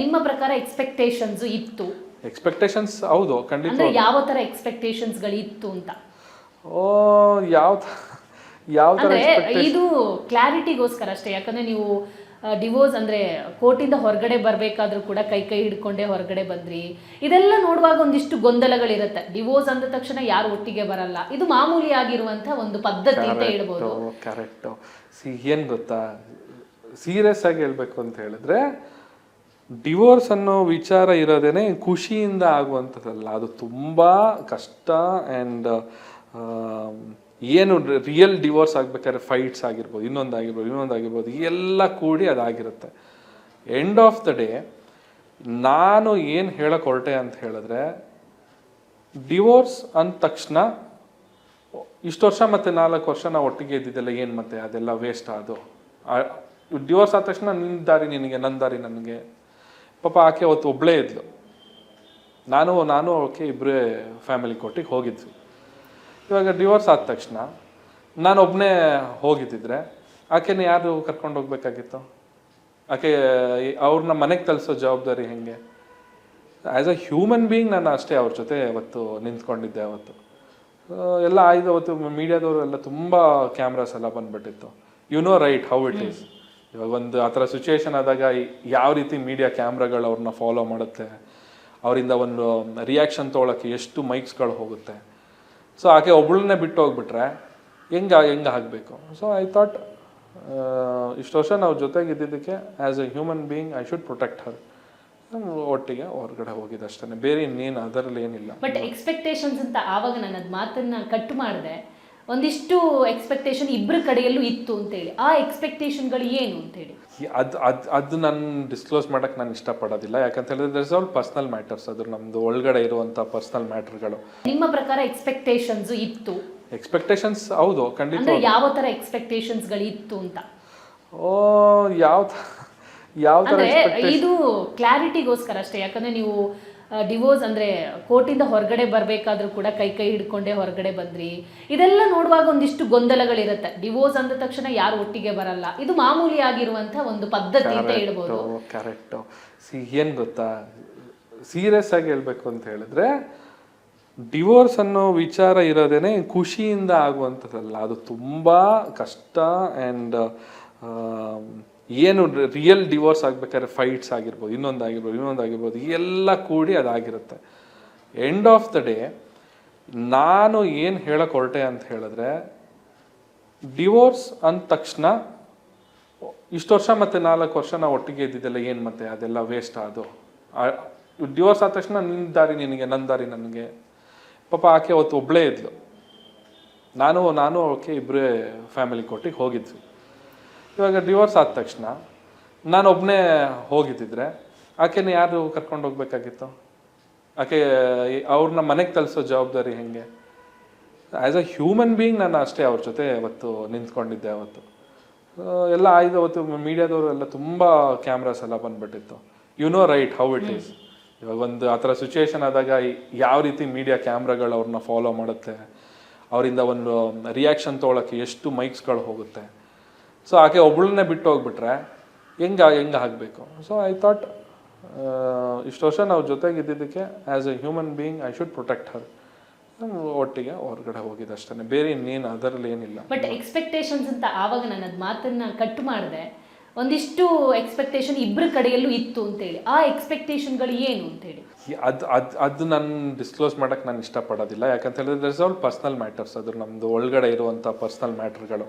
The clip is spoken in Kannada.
ನಿಮ್ಮ ಪ್ರಕಾರ ಎಕ್ಸ್ಪೆಕ್ಟೇಷನ್ಸ್ ಇತ್ತು? ಎಕ್ಸ್ಪೆಕ್ಟೇಷನ್ಸ್ ಹೌದು ಖಂಡಿತ ಅಂದ್ರೆ ಯಾವ ತರ ಎಕ್ಸ್ಪೆಕ್ಟೇಷನ್ಸ್ಗಳು ಇತ್ತು ಅಂತ? ಓ ಯಾವ ಯಾವ ತರ ಅಂದ್ರೆ ಇದು ಕ್ಲಾರಿಟಿಗೋಸ್ಕರ ಅಷ್ಟೇ ಯಾಕಂದ್ರೆ ನೀವು ಡಿವೋರ್ಸ್ ಅಂದ್ರೆ ಕೋರ್ಟಿಂದ ಹೊರಗಡೆ ಬರಬೇಕಾದ್ರೂ ಕೂಡ ಕೈ ಕೈ ಹಿಡ್ಕೊಂಡೇ ಹೊರಗಡೆ ಬಂದ್ರಿ. ಇದೆಲ್ಲ ನೋಡುವಾಗ ಒಂದಿಷ್ಟು ಗೊಂದಲಗಳಿರುತ್ತೆ. ಡಿವೋರ್ಸ್ ಅಂದ ತಕ್ಷಣ ಯಾರು ಒಟ್ಟಿಗೆ ಬರಲ್ಲ. ಇದು ಮಾಮೂಲಿ ಆಗಿರುವಂತಹ ಒಂದು ಪದ್ಧತಿ ಅಂತ ಹೇಳ್ಬೋದು. ಕರೆಕ್ಟ್ ಸಿ ಏನ್ ಗೊತ್ತಾ? ಸೀರಿಯಸ್ ಆಗಿ ಹೇಳ್ಬೇಕು ಅಂತ ಹೇಳಿದ್ರೆ ಡಿವೋರ್ಸ್ ಅನ್ನೋ ವಿಚಾರ ಇರೋದೇನೆ ಖುಷಿಯಿಂದ ಆಗುವಂಥದ್ದಲ್ಲ. ಅದು ತುಂಬ ಕಷ್ಟ ಆ್ಯಂಡ್ ಏನು ರಿಯಲ್ ಡಿವೋರ್ಸ್ ಆಗಬೇಕಾದ್ರೆ ಫೈಟ್ಸ್ ಆಗಿರ್ಬೋದು ಇನ್ನೊಂದಾಗಿರ್ಬೋದು ಇನ್ನೊಂದಾಗಿರ್ಬೋದು ಎಲ್ಲ ಕೂಡಿ ಅದಾಗಿರುತ್ತೆ. ಎಂಡ್ ಆಫ್ ದ ಡೇ ನಾನು ಏನು ಹೇಳಕ್ಕೆ ಹೊರಟೆ ಅಂತ ಹೇಳಿದ್ರೆ ಡಿವೋರ್ಸ್ ಅಂದ ತಕ್ಷಣ ಇಷ್ಟು ವರ್ಷ ಮತ್ತೆ ನಾಲ್ಕು ವರ್ಷ ನಾವು ಒಟ್ಟಿಗೆ ಇದ್ದಿದ್ದೆಲ್ಲ ಏನು ಮತ್ತೆ ಅದೆಲ್ಲ ವೇಸ್ಟ್ ಅದು. ಡಿವೋರ್ಸ್ ಆದ ತಕ್ಷಣ ನಿನ್ನ ದಾರಿ ನಿನಗೆ ನನ್ನ ದಾರಿ ನನಗೆ. ಪಾಪ ಆಕೆ ಅವತ್ತು ಒಬ್ಬಳೇ ಇದ್ಲು. ನಾನು ನಾನು ಅವಕ್ಕೆ ಇಬ್ಬರೇ ಫ್ಯಾಮಿಲಿ ಕೊಟ್ಟಿಗೆ ಹೋಗಿದ್ವಿ. ಇವಾಗ ಡಿವೋರ್ಸ್ ಆದ ತಕ್ಷಣ ನಾನು ಒಬ್ಬನೇ ಹೋಗಿದ್ದಿದ್ರೆ ಆಕೆನ ಯಾರು ಕರ್ಕೊಂಡು ಹೋಗ್ಬೇಕಾಗಿತ್ತು? ಆಕೆ, ಅವ್ರನ್ನ ಮನೆಗೆ ತಲ್ಸೋ ಜವಾಬ್ದಾರಿ ಹೆಂಗೆ? ಆ್ಯಸ್ ಅ ಹ್ಯೂಮನ್ ಬೀಯಿಂಗ್ ನಾನು ಅಷ್ಟೇ ಅವ್ರ ಜೊತೆ ಅವತ್ತು ನಿಂತ್ಕೊಂಡಿದ್ದೆ ಅವತ್ತು. ಎಲ್ಲ ಆಯ್ದು ಅವತ್ತು, ಮೀಡಿಯಾದವರು ಎಲ್ಲ ತುಂಬ ಕ್ಯಾಮ್ರಾಸ್ ಎಲ್ಲ ಬಂದ್ಬಿಟ್ಟಿತ್ತು. You know right how it is ಇವಾಗ ಒಂದು ಆ ಥರ ಸಿಚುವೇಶನ್ ಆದಾಗ ಯಾವ ರೀತಿ ಮೀಡಿಯಾ ಕ್ಯಾಮ್ರಾಗಳು ಅವ್ರನ್ನ ಫಾಲೋ ಮಾಡುತ್ತೆ, ಅವರಿಂದ ಒಂದು ರಿಯಾಕ್ಷನ್ ತೊಗೊಳಕ್ಕೆ ಎಷ್ಟು ಮೈಕ್ಸ್ಗಳು ಹೋಗುತ್ತೆ. ಸೊ ಆಕೆ ಒಬ್ಬಳನ್ನೇ ಬಿಟ್ಟು ಹೋಗ್ಬಿಟ್ರೆ ಹೆಂಗೆ ಹೆಂಗೆ ಆಗಬೇಕು? ಸೊ ಐ ಥಾಟ್ ಇಷ್ಟು ವರ್ಷ ನಾವು ಜೊತೆಗೆ ಇದ್ದಿದ್ದಕ್ಕೆ as a human being I should protect her ಒಟ್ಟಿಗೆ ಹೊರಗಡೆ ಹೋಗಿದ್ದು ಅಷ್ಟೇ ಬೇರೆ ಇನ್ನೇನು ಅದರಲ್ಲಿ ಏನಿಲ್ಲ ಬಟ್ ಎಕ್ಸ್ಪೆಕ್ಟೇಷನ್ಸ್ ಅಂತ ಆವಾಗ ನಾನು ಅದು ಮಾತನ್ನ ಕಟ್ ಮಾಡಿದೆ. ಒಂದಿಷ್ಟು ಎಕ್ಸ್ಪೆಕ್ಟೇಷನ್ ಇಬ್ಬರ ಕಡೆಯಲ್ಲೂ ಇತ್ತು ಅಂತೇಳಿ. ಆ ಎಕ್ಸ್ಪೆಕ್ಟೇಷನ್ಗಳು ಏನು ಅಂತೇಳಿ? ಅದು ಅದು ಅದು ನಾನು ಡಿಸ್ಕ್ಲೋಸ್ ಮಾಡೋಕ್ಕೆ ನಾನು ಇಷ್ಟಪಡೋದಿಲ್ಲ. ಯಾಕಂತ ಹೇಳಿದ್ರೆ ದರ್ಸ್ ಆಲ್ ಪರ್ಸ್ನಲ್ ಮ್ಯಾಟರ್ಸ್ ಅದು ನಮ್ಮದು ಒಳಗಡೆ ಇರುವಂಥ ಪರ್ಸ್ನಲ್ ಮ್ಯಾಟರ್ಗಳು ನಿಮ್ಮ ಪ್ರಕಾರ ಎಕ್ಸ್ಪೆಕ್ಟೇಷನ್ಸ್ ಇತ್ತು? ಎಕ್ಸ್ಪೆಕ್ಟೇಷನ್ಸ್ ಹೌದು ಖಂಡಿತ ಅಂದ್ರೆ ಯಾವ ಥರ ಎಕ್ಸ್ಪೆಕ್ಟೇಷನ್ಸ್ಗಳು ಇತ್ತು ಅಂತ? ಓ ಯಾವ ಯಾವ ಥರ ಅಂದ್ರೆ ಇದು ಕ್ಲಾರಿಟಿಗೋಸ್ಕರ ಅಷ್ಟೇ. ಯಾಕಂದ್ರೆ ನೀವು ಡಿವೋರ್ಸ್ ಅಂದರೆ ಕೋರ್ಟಿಂದ ಹೊರಗಡೆ ಬರಬೇಕಾದ್ರೂ ಕೂಡ ಕೈ ಕೈ ಹಿಡ್ಕೊಂಡೇ ಹೊರಗಡೆ ಬಂದ್ರಿ. ಇದೆಲ್ಲ ನೋಡುವಾಗ ಒಂದಿಷ್ಟು ಗೊಂದಲಗಳಿರುತ್ತೆ. ಡಿವೋರ್ಸ್ ಅಂದ ತಕ್ಷಣ ಯಾರು ಒಟ್ಟಿಗೆ ಬರಲ್ಲ. ಇದು ಮಾಮೂಲಿ ಆಗಿರುವಂಥ ಒಂದು ಪದ್ಧತಿ ಅಂತ ಹೇಳ್ಬೋದು. ಕರೆಕ್ಟು ಸಿ ಏನು ಗೊತ್ತಾ? ಸೀರಿಯಸ್ ಆಗಿ ಹೇಳ್ಬೇಕು ಅಂತ ಹೇಳಿದ್ರೆ ಡಿವೋರ್ಸ್ ಅನ್ನೋ ವಿಚಾರ ಇರೋದೇನೆ ಖುಷಿಯಿಂದ ಆಗುವಂಥದ್ದಲ್ಲ. ಅದು ತುಂಬ ಕಷ್ಟ ಆ್ಯಂಡ್ ಏನು ರಿಯಲ್ ಡಿವೋರ್ಸ್ ಆಗ್ಬೇಕಾದ್ರೆ ಫೈಟ್ಸ್ ಆಗಿರ್ಬೋದು, ಇನ್ನೊಂದು ಆಗಿರ್ಬೋದು ಇನ್ನೊಂದು ಆಗಿರ್ಬೋದು ಎಲ್ಲ ಕೂಡಿ ಅದಾಗಿರುತ್ತೆ. ಎಂಡ್ ಆಫ್ ದ ಡೇ ನಾನು ಏನು ಹೇಳಕ್ಕೆ ಹೊರಟೆ ಅಂತ ಹೇಳಿದ್ರೆ ಡಿವೋರ್ಸ್ ಅಂದ ತಕ್ಷಣ ಇಷ್ಟು ವರ್ಷ ಮತ್ತೆ ನಾಲ್ಕು ವರ್ಷ ನಾವು ಒಟ್ಟಿಗೆ ಇದ್ದಿದ್ದೆಲ್ಲ ಏನು ಮತ್ತೆ, ಅದೆಲ್ಲ ವೇಸ್ಟ್ ಅದು. ಡಿವೋರ್ಸ್ ಆದ ತಕ್ಷಣ ನಿನ್ನ ದಾರಿ ನಿನಗೆ ನನ್ನ ದಾರಿ ನನಗೆ. ಪಾಪ ಆಕೆ ಅವತ್ತು ಒಬ್ಬಳೇ ಇದ್ಲು. ನಾನು ನಾನು ಅವಕ್ಕೆ ಇಬ್ಬರೇ ಫ್ಯಾಮಿಲಿ ಕೊಟ್ಟಿಗೆ ಹೋಗಿದ್ವಿ. ಇವಾಗ ಡಿವೋರ್ಸ್ ಆದ ತಕ್ಷಣ ನಾನು ಒಬ್ಬನೇ ಹೋಗಿದ್ದಿದ್ರೆ, ಆಕೆನ ಯಾರು ಕರ್ಕೊಂಡು ಹೋಗ್ಬೇಕಾಗಿತ್ತು? ಆಕೆ, ಅವ್ರನ್ನ ಮನೆಗೆ ತಲ್ಸೋ ಜವಾಬ್ದಾರಿ ಹೆಂಗೆ? ಆ್ಯಸ್ ಅ ಹ್ಯೂಮನ್ ಬೀಯಿಂಗ್ ನಾನು ಅಷ್ಟೇ ಅವ್ರ ಜೊತೆ ಅವತ್ತು ನಿಂತ್ಕೊಂಡಿದ್ದೆ ಅವತ್ತು. ಎಲ್ಲ ಆಯ್ದು ಅವತ್ತು, ಮೀಡಿಯಾದವರು ಎಲ್ಲ ತುಂಬ ಕ್ಯಾಮ್ರಾಸ್ ಎಲ್ಲ ಬಂದ್ಬಿಟ್ಟಿತ್ತು. You know right how it is ಇವಾಗ ಒಂದು ಆ ಥರ ಸಿಚುವೇಶನ್ ಆದಾಗ ಯಾವ ರೀತಿ ಮೀಡಿಯಾ ಕ್ಯಾಮ್ರಾಗಳು ಅವ್ರನ್ನ ಫಾಲೋ ಮಾಡುತ್ತೆ, ಅವರಿಂದ ಒಂದು ರಿಯಾಕ್ಷನ್ ತೊಗೊಳಕ್ಕೆ ಎಷ್ಟು ಮೈಕ್ಸ್ಗಳು ಹೋಗುತ್ತೆ. ಸೊ ಆಕೆ ಒಬ್ಳನ್ನೇ ಬಿಟ್ಟು ಹೋಗ್ಬಿಟ್ರೆ ಹೆಂಗೆ ಹೆಂಗೆ ಆಗಬೇಕು? ಸೊ ಐ ಥಾಟ್ ಇಷ್ಟು ವರ್ಷ ನಾವು ಜೊತೆಗಿದ್ದಿದ್ದಕ್ಕೆ as a human being I should protect her ಒಟ್ಟಿಗೆ ಹೊರಗಡೆ ಹೋಗಿದ್ದು ಅಷ್ಟೇ ಬೇರೆ ಇನ್ನೇನು ಅದರಲ್ಲಿ ಏನಿಲ್ಲ. ಬಟ್ ಎಕ್ಸ್ಪೆಕ್ಟೇಷನ್ಸ್ ಅಂತ ಆವಾಗ ನಾನು ಅದು ಮಾತನ್ನ ಕಟ್ ಮಾಡಿದೆ. ಒಂದಿಷ್ಟು ಎಕ್ಸ್ಪೆಕ್ಟೇಷನ್ ಇಬ್ಬರ ಕಡೆಯಲ್ಲೂ ಇತ್ತು ಅಂತೇಳಿ. ಆ ಎಕ್ಸ್ಪೆಕ್ಟೇಷನ್ಗಳು ಏನು ಅಂತೇಳಿ? ಅದು ಅದು ಅದು ನಾನು ಡಿಸ್ಕ್ಲೋಸ್ ಮಾಡೋಕ್ಕೆ ನಾನು ಇಷ್ಟಪಡೋದಿಲ್ಲ. ಯಾಕಂತ ಹೇಳಿದ್ರೆ ದರ್ಸ್ ಆಲ್ ಪರ್ಸ್ನಲ್ ಮ್ಯಾಟರ್ಸ್ ಅದು ನಮ್ಮದು ಒಳಗಡೆ ಇರುವಂಥ ಪರ್ಸ್ನಲ್ ಮ್ಯಾಟರ್ಗಳು